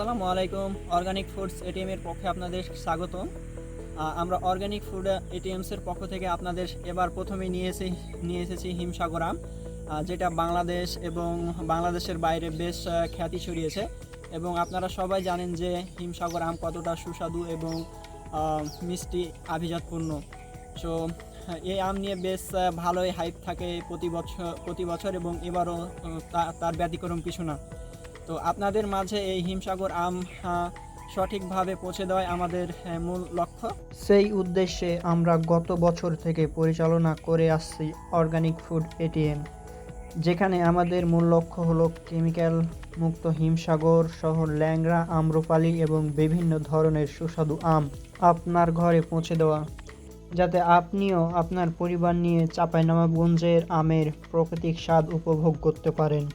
আসসালামু আলাইকুম। Organic foods এটিএমের পক্ষে আপনাদের স্বাগত আমরা অর্গানিক ফুড এটিএমসের পক্ষ থেকে আপনাদের এবার প্রথমে নিয়ে এসে, নিয়ে এসেছি হিমসাগর আম যেটা বাংলাদেশ এবং বাংলাদেশের বাইরে বেশ খ্যাতি ছড়িয়েছে। এবং আপনারা সবাই জানেন যে হিমসাগর আম কতটা সুস্বাদু এবং মিষ্টি আভিজাতপূর্ণ। সো এই আম নিয়ে বেশ ভালোই হাইপ থাকে প্রতি বছর প্রতি বছর এবং এবারও তার ব্যতিক্রম কিছু না। তো আপনাদের মাঝে এই হিমসাগর আম সঠিকভাবে পৌঁছে দেওয়াই আমাদের মূল লক্ষ্য। সেই উদ্দেশ্যে আমরা গত বছর থেকে পরিচালনা করে আসছি অর্গানিক ফুড এটিএম, যেখানে আমাদের মূল লক্ষ্য হলো কেমিক্যাল মুক্ত হিমসাগর সহ ল্যাংড়া, আম্রপালি এবং বিভিন্ন ধরনের সুস্বাদু আম আপনার ঘরে পৌঁছে দেওয়া, যাতে আপনিও আপনার পরিবার নিয়ে চাঁপাইনবাবগঞ্জের আমের প্রাকৃতিক স্বাদ উপভোগ করতে পারেন।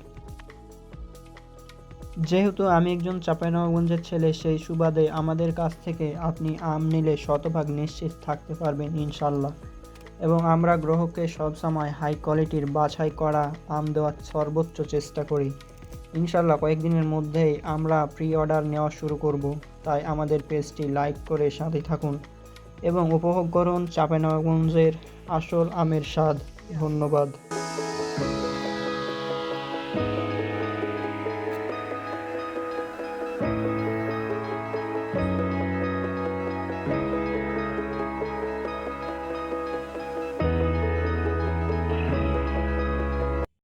যেহেতু আমি একজন চাঁপাইনবাবগঞ্জের ছেলে, সেই সুবাদে আমাদের কাছ থেকে আপনি আম নিলে শতভাগ নিশ্চিত থাকতে পারবেন ইনশাল্লাহ এবং আমরা গ্রাহককে সবসময় হাই কোয়ালিটির বাছাই করা, আম দেওয়ার সর্বোচ্চ চেষ্টা করি। ইনশাল্লাহ কয়েকদিনের মধ্যেই আমরা প্রি অর্ডার নেওয়া শুরু করব। তাই আমাদের পেজটি লাইক করে সাথে থাকুন এবং উপভোগ করুন চাঁপাইনবাবগঞ্জের আসল আমের স্বাদ। ধন্যবাদ।